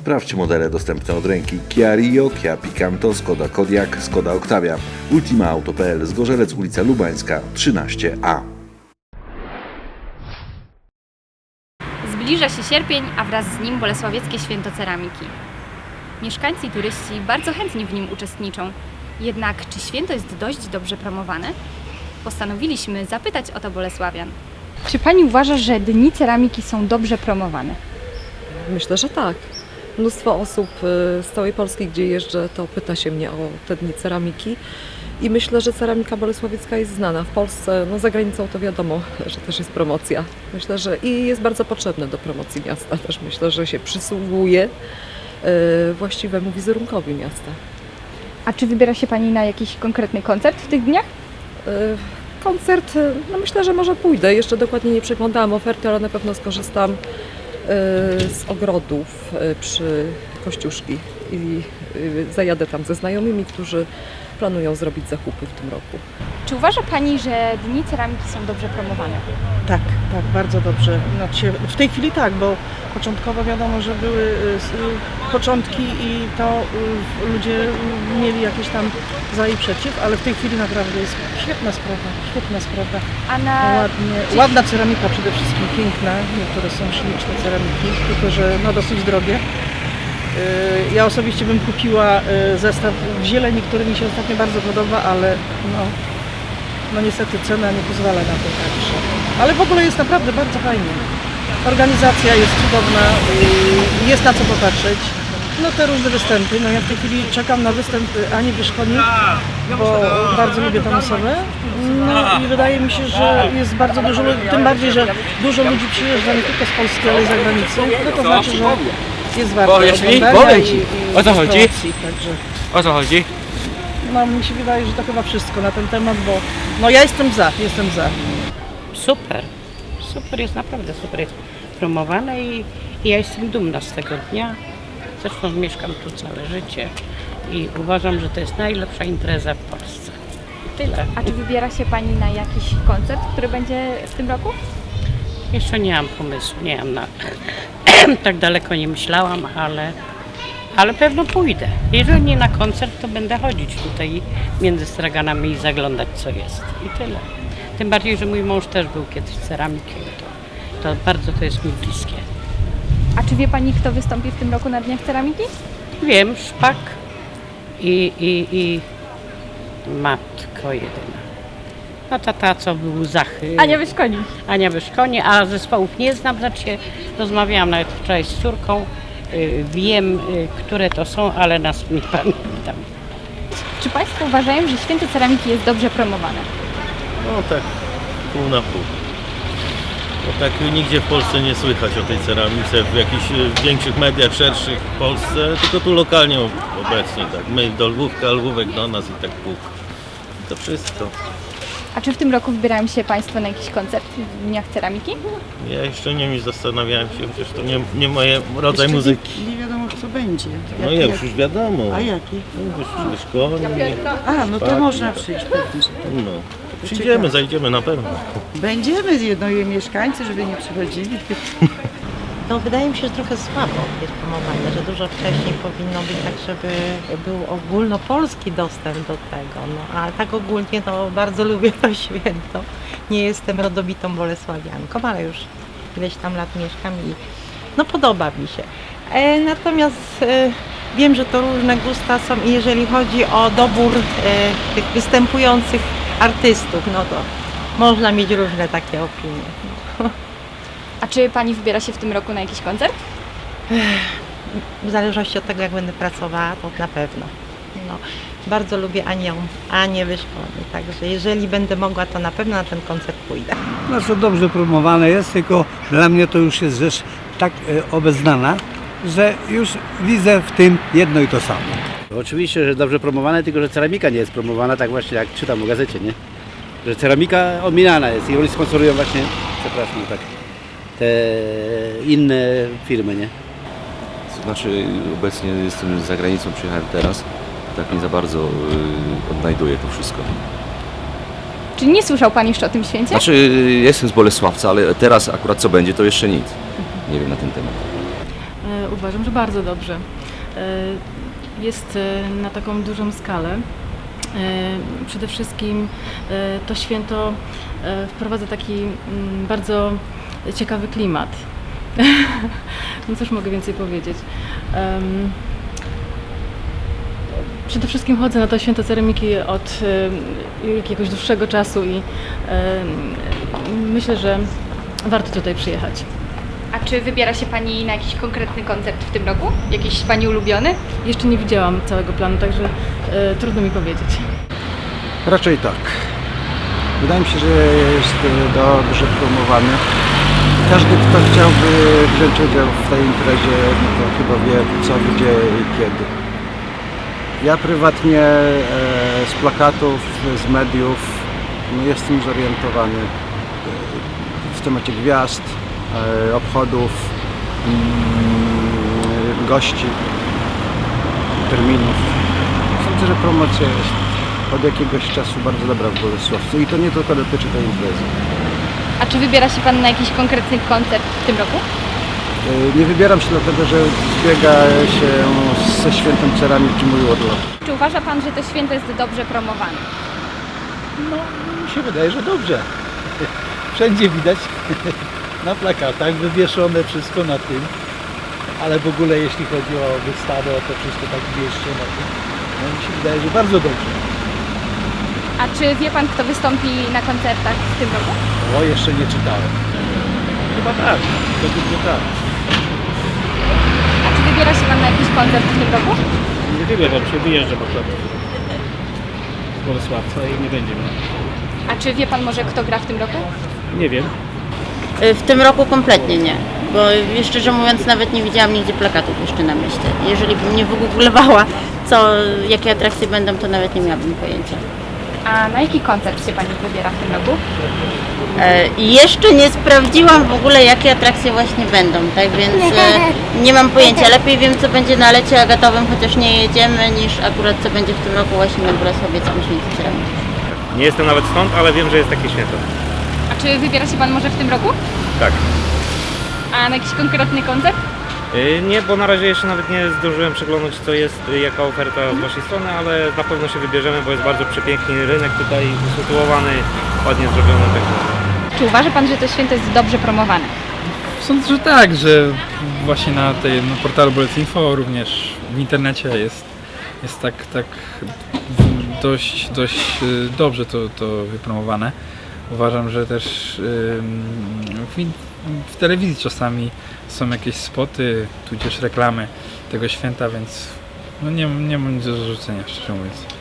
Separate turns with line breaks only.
Sprawdź modele dostępne od ręki Kia Rio, Kia Picanto, Skoda Kodiaq, Skoda Octavia. Ultima Auto.pl Zgorzelec, ulica Lubańska 13A.
Zbliża się sierpień, a wraz z nim Bolesławieckie Święto Ceramiki. Mieszkańcy i turyści bardzo chętnie w nim uczestniczą. Jednak czy święto jest dość dobrze promowane? Postanowiliśmy zapytać o to Bolesławian. Czy pani uważa, że dni ceramiki są dobrze promowane?
Myślę, że tak. Mnóstwo osób y, z całej Polski, gdzie jeżdżę, to pyta się mnie o te dni ceramiki. I myślę, że ceramika bolesławiecka jest znana. W Polsce, no za granicą to wiadomo, że też jest promocja. Myślę, że i jest bardzo potrzebne do promocji miasta. Też myślę, że się przysługuje y, właściwemu wizerunkowi miasta.
A czy wybiera się pani na jakiś konkretny koncert w tych dniach?
Y, Koncert, no myślę, że może pójdę. Jeszcze dokładnie nie przeglądałam oferty, ale na pewno skorzystam z ogrodów y, przy Kościuszki i y, zajadę tam ze znajomymi, którzy planują zrobić zakupy w tym roku.
Czy uważa pani, że dni ceramiki są dobrze promowane?
Tak, tak, bardzo dobrze. Znaczy, w tej chwili tak, bo początkowo wiadomo, że były y, y, początki i to y, ludzie mieli jakieś tam za i przeciw, ale w tej chwili naprawdę jest świetna sprawa, świetna sprawa.
A na
Ładnie, ładna ceramika przede wszystkim, piękna. Niektóre są śliczne ceramiki, tylko że no dosyć drogie. Ja osobiście bym kupiła zestaw w zieleni, który mi się ostatnio bardzo podoba, ale no, no niestety cena nie pozwala na to także. Ale w ogóle jest naprawdę bardzo fajnie. Organizacja jest cudowna, jest na co popatrzeć. No te różne występy, no ja w tej chwili czekam na występ Ani Wyszkoni, bo bardzo lubię tę osobę. No i wydaje mi się, że jest bardzo dużo ludzi, tym bardziej, że dużo ludzi przyjeżdża nie tylko z Polski, ale i z zagranicy. No to znaczy, że jest warto
mi? Powiedz mi.
i
O co chodzi?
Także
O co chodzi?
no mi się wydaje, że to chyba wszystko na ten temat, bo no ja jestem za, jestem za.
Super. Super jest naprawdę super jest promowane i, i ja jestem dumna z tego dnia. Zresztą mieszkam tu całe życie i uważam, że to jest najlepsza impreza w Polsce. I tyle.
A czy wybiera się pani na jakiś koncert, który będzie w tym roku?
Jeszcze nie mam pomysłu, nie mam na... tak daleko nie myślałam, ale, ale pewno pójdę. Jeżeli nie na koncert, to będę chodzić tutaj między straganami i zaglądać co jest. I tyle. Tym bardziej, że mój mąż też był kiedyś ceramikiem. To, to bardzo to jest mi bliskie.
A czy wie pani, kto wystąpi w tym roku na Dniach Ceramiki?
Wiem, szpak i, i, i matko jedyna. No ta, ta co był Zachy.
Ania Wyszkoni.
Ania Wyszkonie, a zespołów nie znam, znaczy się rozmawiałam nawet wczoraj z córką. Y, Wiem, y, które to są, ale nas nie pamiętam.
Czy państwo uważają, że Święto Ceramiki jest dobrze promowane?
No tak, pół na pół. Bo tak nigdzie w Polsce nie słychać o tej ceramice w jakichś y, większych mediach, szerszych w Polsce, tylko tu lokalnie obecnie, tak. My do Lwówka, Lwówek do nas i tak pół. I to wszystko.
A czy w tym roku wybierają się państwo na jakiś koncert w Dniach Ceramiki?
Ja jeszcze nie wiem, zastanawiałem się, przecież to nie, nie moje rodzaj muzyki.
Nie wiadomo co będzie.
No ja już, już wiadomo.
A jaki?
No, już szkolni,
A, no to
Tak.
można przyjść pewnie. że tak.
no. Przyjdziemy, zajdziemy na pewno.
Będziemy jednoje mieszkańcy, żeby nie przychodzili.
No wydaje mi się, że trochę słabo jest promowane, że dużo wcześniej powinno być tak, żeby był ogólnopolski dostęp do tego. No, a tak ogólnie no, bardzo lubię to święto. Nie jestem rodowitą bolesławianką, ale już ileś tam lat mieszkam i no podoba mi się. E, natomiast e, wiem, że to różne gusta są i jeżeli chodzi o dobór e, tych występujących artystów, no to można mieć różne takie opinie.
A czy pani wybiera się w tym roku na jakiś koncert?
W zależności od tego, jak będę pracowała, to na pewno. No, bardzo lubię Anią, Anię Wyszkoni, także jeżeli będę mogła, to na pewno na ten koncert pójdę.
Znaczy dobrze promowane jest, tylko dla mnie to już jest rzecz tak e, obeznana, że już widzę w tym jedno i to samo.
Oczywiście, że dobrze promowane, tylko że ceramika nie jest promowana, tak właśnie jak czytam o gazecie, nie? Że ceramika ominana jest i oni sponsorują właśnie, przepraszam, tak, te inne firmy, nie?
To znaczy obecnie jestem za granicą, przyjechałem teraz. Tak nie za bardzo y, odnajduję to wszystko.
Czy nie słyszał pan jeszcze o tym święcie?
Znaczy y, jestem z Bolesławca, ale teraz akurat co będzie to jeszcze nic. Nie wiem na ten temat.
Uważam, że bardzo dobrze. E, Jest e, na taką dużą skalę. E, Przede wszystkim e, to święto wprowadza taki mm, bardzo ciekawy klimat. No cóż mogę więcej powiedzieć. Przede wszystkim chodzę na to święto ceramiki od jakiegoś dłuższego czasu i myślę, że warto tutaj przyjechać.
A czy wybiera się Pani na jakiś konkretny koncert w tym roku? Jakiś Pani ulubiony?
Jeszcze nie widziałam całego planu, także e, trudno mi powiedzieć.
Raczej tak. Wydaje mi się, że jest e, dobrze promowany. Każdy, kto chciałby wziąć udział w tej imprezie, no to chyba wie, co, gdzie i kiedy. Ja prywatnie e, z plakatów, z mediów no jestem zorientowany e, w temacie gwiazd, obchodów, mm, gości, terminów. Sądzę, że promocja jest od jakiegoś czasu bardzo dobra w Bolesławcu i to nie tylko dotyczy tej imprezy.
A czy wybiera się Pan na jakiś konkretny koncert w tym roku?
E, Nie wybieram się dlatego, że zbiega się ze świętem ceramiki mój urlop.
Czy uważa Pan, że to święto jest dobrze promowane?
No, mi się wydaje, że dobrze. Wszędzie widać na plakatach wywieszone wszystko na tym, ale w ogóle jeśli chodzi o wystawę, o to wszystko tak wieszcie na tym, no mi się wydaje, że bardzo dobrze.
A czy wie Pan, kto wystąpi na koncertach w tym roku?
O, jeszcze nie czytałem. Chyba tak, według mnie tak.
A czy wybiera się Pan na jakiś koncert w tym roku?
Nie wybieram się, wyjeżdżam akurat z Bolesławca i nie będzie mnie.
A czy wie Pan może, kto gra w tym roku?
Nie wiem.
W tym roku kompletnie nie, bo szczerze mówiąc nawet nie widziałam nigdzie plakatów jeszcze na mieście. Jeżeli bym nie wygooglowała, co, jakie atrakcje będą, to nawet nie miałabym pojęcia.
A na jaki koncert się Pani wybiera w tym roku?
E, jeszcze nie sprawdziłam w ogóle, jakie atrakcje właśnie będą, tak więc e, nie mam pojęcia. Lepiej wiem, co będzie na lecie agatowym, chociaż nie jedziemy, niż akurat co będzie w tym roku właśnie na Bolesławieckim Święcie Ceramiki.
Nie jestem nawet stąd, ale wiem, że jest takie święto.
Czy wybiera się Pan może w tym roku?
Tak.
A na jakiś konkretny koncert?
Y, Nie, bo na razie jeszcze nawet nie zdążyłem przeglądnąć, co jest, y, jaka oferta z Waszej strony, ale na pewno się wybierzemy, bo jest bardzo przepiękny rynek tutaj usytuowany, ładnie zrobiony. Tak.
Czy uważa Pan, że to święto jest dobrze promowane?
Sądzę, że tak, że właśnie na tej na portalu Bolecinfo, również w internecie jest, jest tak, tak dość, dość y, dobrze to, to wypromowane. Uważam, że też w, w telewizji czasami są jakieś spoty, tudzież reklamy tego święta, więc no nie, nie mam nic do zarzucenia, szczerze mówiąc.